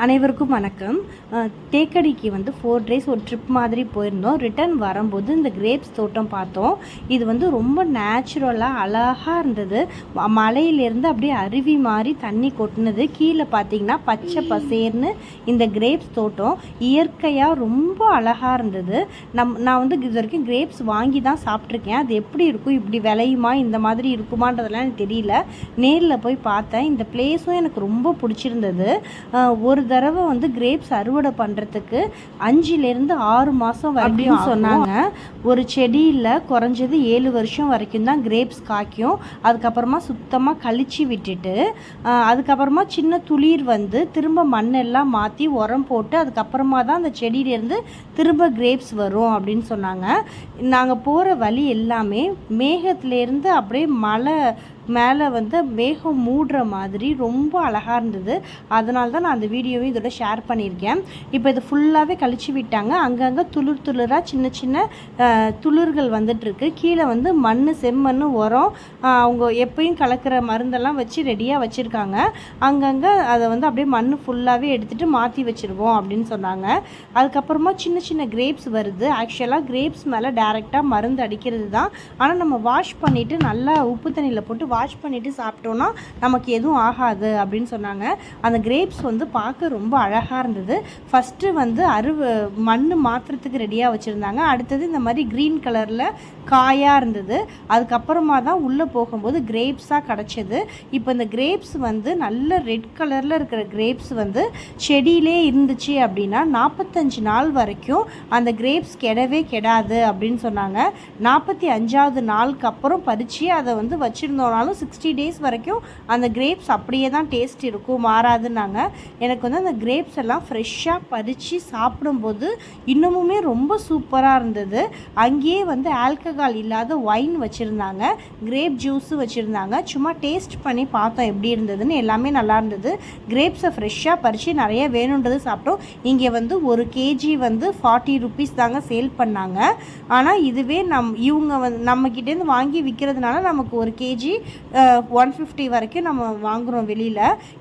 அனைவருக்கும் வணக்கம். தேக்கடிக்கு வந்து ஃபோர் டேஸ் ஒரு ட்ரிப் மாதிரி போயிருந்தோம். ரிட்டர்ன் வரும்போது இந்த கிரேப்ஸ் தோட்டம் பார்த்தோம். இது வந்து ரொம்ப நேச்சுரலாக அழகாக இருந்தது. மலையிலேருந்து அப்படியே அருவி மாதிரி தண்ணி கொட்டினது. கீழே பார்த்தீங்கன்னா பச்சை பசேர்னு இந்த கிரேப்ஸ் தோட்டம். இயற்கையாக ரொம்ப அழகாக இருந்தது. நம் நான் வந்து இது வரைக்கும் கிரேப்ஸ் வாங்கி தான் சாப்பிட்ருக்கேன் அது எப்படி இருக்கும்? இப்படி விளையுமா? இந்த மாதிரி இருக்குமான்றதெல்லாம் எனக்கு தெரியல. நேரில் போய் பார்த்தேன். இந்த பிளேஸும் எனக்கு ரொம்ப பிடிச்சிருந்தது. ஒரு ஒரு தடவை வந்து கிரேப்ஸ் அறுவடை பண்ணுறதுக்கு அஞ்சுலேருந்து ஆறு மாதம் வரைக்கும் சொன்னாங்க. ஒரு செடியில் குறைஞ்சது ஏழு வருஷம் வரைக்கும் தான் கிரேப்ஸ் காய்க்கும். அதுக்கப்புறமா சுத்தமாக கழிச்சு விட்டுட்டு அதுக்கப்புறமா சின்ன துளிர் வந்து திரும்ப மண்ணெல்லாம் மாற்றி உரம் போட்டு அதுக்கப்புறமா தான் அந்த செடியிலேருந்து திரும்ப கிரேப்ஸ் வரும் அப்படின்னு சொன்னாங்க. நாங்கள் போகிற வழி எல்லாமே மேகத்துலேருந்து அப்படியே மலை மேலே வந்து மேகம் மூடுற மாதிரி ரொம்ப அழகாக இருந்தது. அதனால தான் நான் அந்த வீடியோவை இதோட ஷேர் பண்ணியிருக்கேன். இப்போ இது ஃபுல்லாகவே கழிச்சு விட்டாங்க. அங்கங்கே துளிர் துளிராக சின்ன சின்ன துளிர்கள் வந்துட்டுருக்கு. கீழே வந்து மண் செம்மண் உரம் அவங்க எப்பயும் கலக்கிற மருந்தெல்லாம் வச்சு ரெடியாக வச்சுருக்காங்க. அங்கங்கே அதை வந்து அப்படியே மண் ஃபுல்லாகவே எடுத்துகிட்டு மாற்றி வச்சுருவோம் அப்படின்னு சொன்னாங்க. அதுக்கப்புறமா சின்ன சின்ன கிரேப்ஸ் வருது. ஆக்சுவலாக கிரேப்ஸ் மேலே டேரெக்டாக மருந்து அடிக்கிறது தான். ஆனால் நம்ம வாஷ் பண்ணிவிட்டு நல்லா உப்பு தண்ணியில் போட்டு வாஷ் பண்ணிவிட்டு சாப்பிட்டோன்னா நமக்கு எதுவும் ஆகாது அப்படின்னு சொன்னாங்க. அந்த கிரேப்ஸ் வந்து பார்க்க ரொம்ப அழகாக இருந்தது. ஃபஸ்ட்டு வந்து அருவு மண் மாத்திரத்துக்கு ரெடியாக வச்சுருந்தாங்க. அடுத்தது இந்த மாதிரி க்ரீன் கலரில் காயாக இருந்தது. அதுக்கப்புறமா தான் உள்ளே போகும்போது கிரேப்ஸாக கிடச்சிது. இப்போ இந்த கிரேப்ஸ் வந்து நல்ல ரெட் கலரில் இருக்கிற கிரேப்ஸ் வந்து செடியிலே இருந்துச்சு அப்படின்னா நாற்பத்தஞ்சு நாள் வரைக்கும் அந்த கிரேப்ஸ் கெடவே கெடாது அப்படின்னு சொன்னாங்க. நாற்பத்தி அஞ்சாவது நாளுக்கு அப்புறம் பறித்து அதை வந்து வச்சுருந்தோனாலும் சிக்ஸ்டி டேஸ் வரைக்கும் அந்த கிரேப்ஸ் அப்படியே தான் டேஸ்ட் இருக்கும் மாறாதுன்னாங்க. எனக்கு வந்து அந்த கிரேப்ஸ் எல்லாம் ஃப்ரெஷ்ஷாக பறித்து சாப்பிடும்போது இன்னமுமே ரொம்ப சூப்பராக இருந்தது. அங்கேயே வந்து ஆல்கஹால் இல்லாத ஒயின் வச்சுருந்தாங்க கிரேப் ஜூஸு வச்சுருந்தாங்க. சும்மா டேஸ்ட் பண்ணி பார்த்தோம் எப்படி இருந்ததுன்னு எல்லாமே நல்லா இருந்தது. கிரேப்ஸை ஃப்ரெஷ்ஷாக பறித்து நிறைய வேணுன்றது சாப்பிட்டோம். இங்கே வந்து ஒரு கேஜி வந்து ஃபார்ட்டி ருபீஸ் தாங்க சேல் பண்ணாங்க. ஆனால் இதுவே நம் இவங்க வந்து நம்மக்கிட்டேருந்து வாங்கி விற்கிறதுனால நமக்கு ஒரு கேஜி ஒன் ஃபிஃப்டி வரைக்கும் நம்ம வாங்குகிறோம் வெளியில்.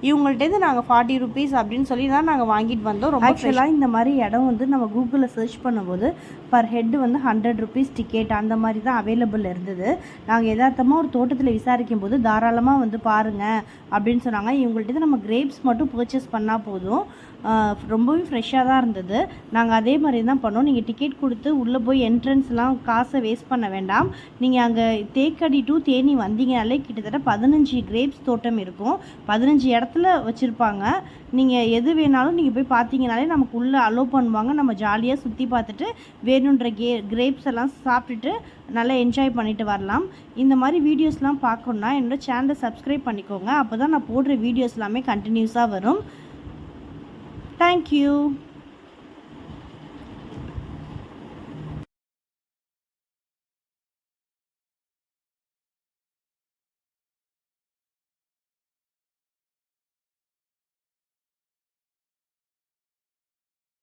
இவங்கள்ட்டேருந்து நாங்கள் ஃபார்ட்டி ருபீஸ் அப்படின்னு சொல்லி தான் நாங்கள் வாங்கிட்டு வந்தோம். ரொம்ப ஆக்சுவலாக இந்த மாதிரி இடம் வந்து நம்ம கூகுளில் சர்ச் பண்ணும்போது பர் ஹெட் வந்து ஹண்ட்ரட் ருபீஸ் டிக்கெட் அந்த மாதிரி தான் அவைலபிள் இருந்தது. நாங்கள் எதார்த்தமாக ஒரு தோட்டத்தில் விசாரிக்கும் போது தாராளமாக வந்து பாருங்கள் அப்படின்னு சொன்னாங்க. இவங்கள்ட்ட நம்ம கிரேப்ஸ் மட்டும் பர்ச்சேஸ் பண்ணால் போதும். ரொம்பவே ஃப்ரெஷ்ஷாக தான் இருந்தது. நாங்கள் அதே மாதிரி தான் பண்ணோம். நீங்கள் டிக்கெட் கொடுத்து உள்ளே போய் என்ட்ரன்ஸ்லாம் காசை வேஸ்ட் பண்ண வேண்டாம். நீங்கள் அங்கே தேக்கடி டு தேனி வந்தீங்கனாலே கிட்டத்தட்ட பதினஞ்சு கிரேப்ஸ் தோட்டம் இருக்கும். பதினஞ்சு இடத்துல வச்சுருப்பாங்க. நீங்கள் எது வேணாலும் நீங்கள் போய் பார்த்தீங்கனாலே நமக்கு உள்ளே அலோவ் பண்ணுவாங்க. நம்ம ஜாலியாக சுற்றி பார்த்துட்டு வேணுன்ற கே கிரேப்ஸ் எல்லாம் சாப்பிட்டுட்டு நல்லா என்ஜாய் பண்ணிட்டு வரலாம். இந்த மாதிரி வீடியோஸ்லாம் பார்க்கணுன்னா என்னோட சேனலை சப்ஸ்கிரைப் பண்ணிக்கோங்க. அப்போ தான் நான் போடுற வீடியோஸ் எல்லாமே கண்டினியூஸாக வரும். தேங்க்யூ